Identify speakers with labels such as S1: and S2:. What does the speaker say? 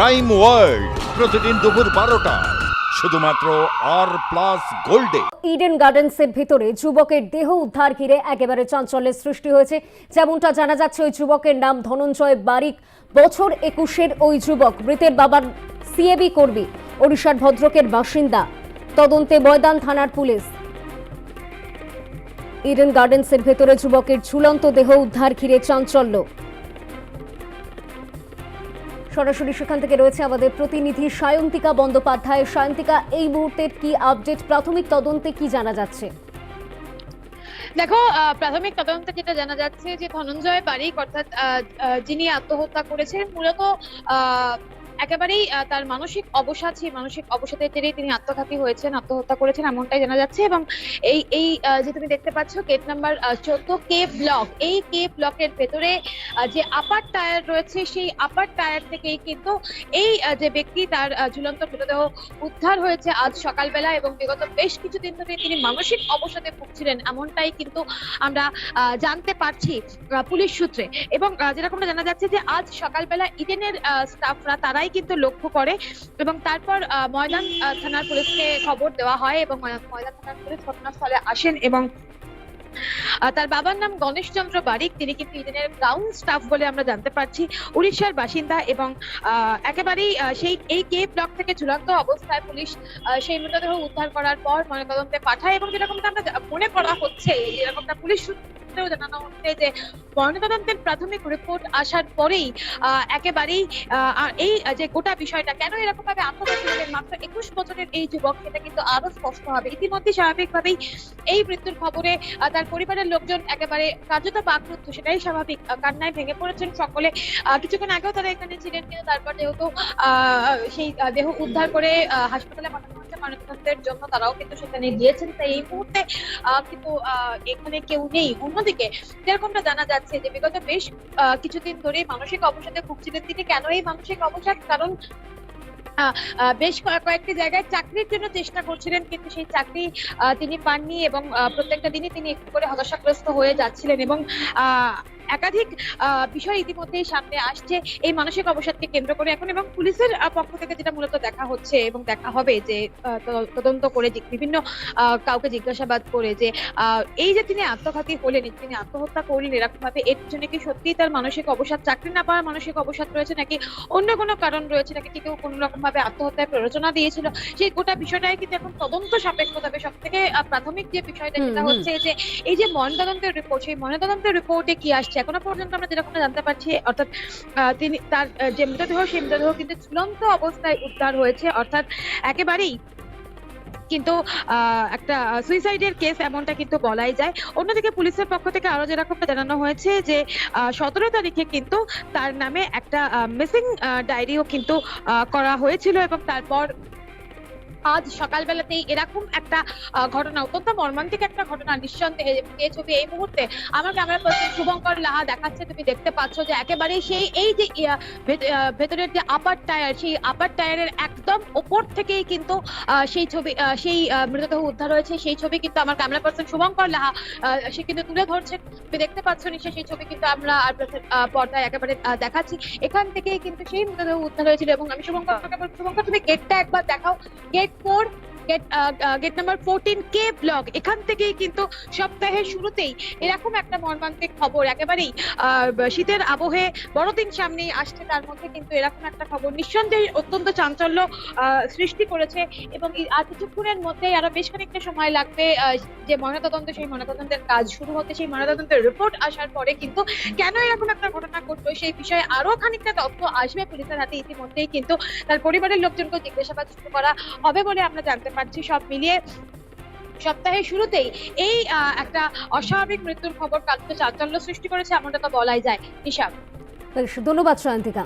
S1: Crime world প্রতিদিন দুপুর বারোটা। শুধুমাত্র আর প্লাস গোল্ডে
S2: ইডেন গার্ডেন্সের ভিতরে যুবকের দেহ উদ্ধার ঘিরে একেবারে চাঞ্চল্যের সৃষ্টি হয়েছে। যেমনটা জানা যাচ্ছে, ওই যুবকের নাম ধনঞ্জয় বারিক। বছর একুশের ওই যুবক, মৃতের বাবার সিএবি কর্মী, ওড়িশার ভদ্রকের বাসিন্দা। তদন্তে ময়দান থানার পুলিশ। ইডেন গার্ডেন্সের ভেতরে যুবকের ঝুলন্ত দেহ উদ্ধার ঘিরে চাঞ্চল্য। সরাসরি সেখান থেকে রয়েছে আমাদের প্রতিনিধি সায়ন্তিকা বন্দ্যোপাধ্যায়। সায়ন্তিকা এই মুহূর্তের কি আপডেট প্রাথমিক তদন্তে কি জানা যাচ্ছে?
S3: দেখো প্রাথমিক তদন্তে যেটা জানা যাচ্ছে যে ধনঞ্জয় বারিক অর্থাৎ যিনি আত্মহত্যা করেছেন মূলত আহ, একেবারেই তার মানসিক অবসাদ, সেই মানসিক অবসাদের জেরেই তিনি আত্মঘাতী হয়েছেন, আত্মহত্যা করেছেন, এমনটাই জানা যাচ্ছে। এবং এই এই যে তুমি দেখতে পাচ্ছ গেট নাম্বার চোদ্দ কে ব্লক এই কে ব্লকের ভেতরে যে আপার টায়ার রয়েছে, সেই আপার টায়ার থেকেই কিন্তু এই যে ব্যক্তি তার ঝুলন্ত মৃতদেহ উদ্ধার হয়েছে আজ সকালবেলা এবং বিগত বেশ কিছুদিন ধরে তিনি মানসিক অবসাদে ভুগছিলেন, এমনটাই কিন্তু আমরা জানতে পারছি পুলিশ সূত্রে। এবং যেরকমটা জানা যাচ্ছে যে আজ সকালবেলা ইডেনের স্টাফরা তারাই কিন্তু লক্ষ্য করে এবং তারপর ময়দান থানার পুলিশকে খবর দেওয়া হয় এবং ময়দান থানার পুলিশ ঘটনাস্থলে আসেন এবং তার বাবার নাম গণেশ চন্দ্র বারিক। তিনি কিন্তু ইডেনের গ্রাউন্ড স্টাফ বলে আমরা জানতে পারছি। উড়িষ্যার বাসিন্দা এবং একেবারেই সেই, এই কে ব্লক থেকে ঝুলন্ত অবস্থায় পুলিশ সেই মৃতদেহ উদ্ধার করার পর ময়নাতদন্তে পাঠায় এবং যেরকমটা আমরা মনে করা হচ্ছে, যেরকমটা পুলিশ সূত্রেও জানানো হচ্ছে যে ময়নাতদন্তের প্রাথমিক রিপোর্ট আসার পরেই একেবারেই এই যে গোটা বিষয়টা, কেন এরকম ভাবে আত্মঘাতী হলেন মাত্র একুশ বছরের এই যুবক, সেটা কিন্তু আরও স্পষ্ট হবে। ইতিমধ্যে স্বাভাবিকভাবেই এই মৃত্যুর খবরে তার পরিবারের লোকজন একেবারে কার্যত বাকরুদ্ধ, সেটাই স্বাভাবিক। কান্নায় ভেঙে পড়েছেন সকলে। কিছুক্ষণ আগেও তারা এখানে ছিলেন, কিন্তু তারপর যেহেতু সেই দেহ উদ্ধার করে হাসপাতালে পাঠানো হচ্ছে জন্য তারাও কিন্তু সেখানে গিয়েছেন। তাই এই মুহূর্তে কিন্তু এখানে কেউ নেই। অন্যদিকে যেরকমটা জানা যাচ্ছে যে বিগত বেশ কিছুদিন ধরে মানসিক অবসাদে ভুগছিলেন তিনি। কেন এই মানসিক অবসাদ? কারণ বেশ কয়েক- কয়েকটি জায়গায় চাকরির জন্য চেষ্টা করছিলেন, কিন্তু সেই চাকরি তিনি পাননি এবং প্রত্যেকটা দিনই তিনি একটু করে হতাশাগ্রস্ত হয়ে যাচ্ছিলেন এবং একাধিক আহ, বিষয় ইতিমধ্যেই সামনে আসছে। এই মানসিক অবসাদকে কেন্দ্র করে এখন এবং পুলিশের পক্ষ থেকে যেটা মূলত দেখা হচ্ছে এবং দেখা হবে যে তদন্ত করে বিভিন্ন কাউকে জিজ্ঞাসাবাদ করে যে এই যে তিনি আত্মঘাতী হলেন তিনি আত্মহত্যা করলেন এরকম ভাবে এর পিছনে কি সত্যিই তার মানসিক অবসাদ চাকরি না পাওয়ার মানসিক অবসাদ রয়েছে নাকি অন্য কোনো কারণ রয়েছে নাকি? কেউ কোনো রকম ভাবে আত্মহত্যায় প্ররোচনা দিয়েছিল? সেই গোটা বিষয়টাই কিন্তু এখন তদন্ত সাপেক্ষ তবে সব থেকে প্রাথমিক যে বিষয়টা
S2: হুম।
S3: হচ্ছে যে এই যে ময়নাতদন্তের রিপোর্ট সেই ময়নাতদন্তের রিপোর্টে কি আসছে? এখনও পর্যন্ত আমরা যেরকমটা জানতে পারছি, অর্থাৎ তিনি তার যে মৃতদেহ, সেই মৃতদেহ কিন্তু ঝুলন্ত অবস্থায় উদ্ধার হয়েছে, অর্থাৎ একেবারেই কিন্তু একটা সুইসাইডের কেস এমনটা কিন্তু বলাই যায়। অন্যদিকে পুলিশের পক্ষ থেকে আরও যেরকমটা জানানো হয়েছে যে সতেরো তারিখে কিন্তু তার নামে একটা মিসিং ডায়েরিও কিন্তু করা হয়েছিল এবং তারপর আজ সকালবেলাতেই এরকম একটা ঘটনা, অত্যন্ত মর্মান্তিক একটা ঘটনা নিঃসন্দেহে যে ছবি, এই মুহূর্তে আমার ক্যামেরা পার্সন শুভঙ্কর লাহা দেখাচ্ছে। তুমি দেখতে পাচ্ছ যে একেবারে সেই, এই যে ভেতরের যে আপার টায়ার সেই আপার টায়ারের একদম ওপর থেকেই কিন্তু সেই ছবি সেই মৃতদেহ উদ্ধার হয়েছে। সেই ছবি কিন্তু আমার ক্যামেরা পার্সন শুভঙ্কর লাহা সে কিন্তু তুলে ধরছে। তুমি দেখতে পাচ্ছ নিশ্চয়ই সেই ছবি কিন্তু আমরা আর পর্দায় একেবারে দেখাচ্ছি। এখান থেকেই কিন্তু সেই মৃতদেহ উদ্ধার হয়েছিল এবং আমি শুভঙ্কর শুভঙ্কর, তুমি গেটটা একবার দেখাও। Gate four gate gate number fourteen K block এখান থেকেই কিন্তু সপ্তাহের শুরুতেই এরকম একটা মর্মান্তিক খবর একেবারেই শীতের আবহে বড়দিন সামনেই আসছে। তার মধ্যে কিন্তু এরকম একটা খবর নিঃসন্দেহে অত্যন্ত চাঞ্চল্য সৃষ্টি করেছে এবং আর কিছুক্ষণের মধ্যেই আরও বেশ খানিকটা সময় লাগবে যে ময়নাতদন্ত, সেই ময়নাতদন্তের কাজ শুরু হতে, সেই ময়নাতদন্তের রিপোর্ট আসার পরে কিন্তু কেন এরকম একটা ঘটনা ঘটলো, সেই বিষয়ে আরও খানিকটা তথ্য আসবে পুলিশের হাতে ইতিমধ্যেই কিন্তু তার পরিবারের লোকজনকে জিজ্ঞাসাবাদ শুরু করা হবে বলে আমরা জানতে পারছি সব মিলিয়ে সপ্তাহের শুরুতেই এই একটা অস্বাভাবিক মৃত্যুর খবর কালকে চাঞ্চল্য সৃষ্টি করেছে, এমনটা তো বলাই যায়।
S2: হিসাব ধন্যবাদ, সায়ন্তিকা।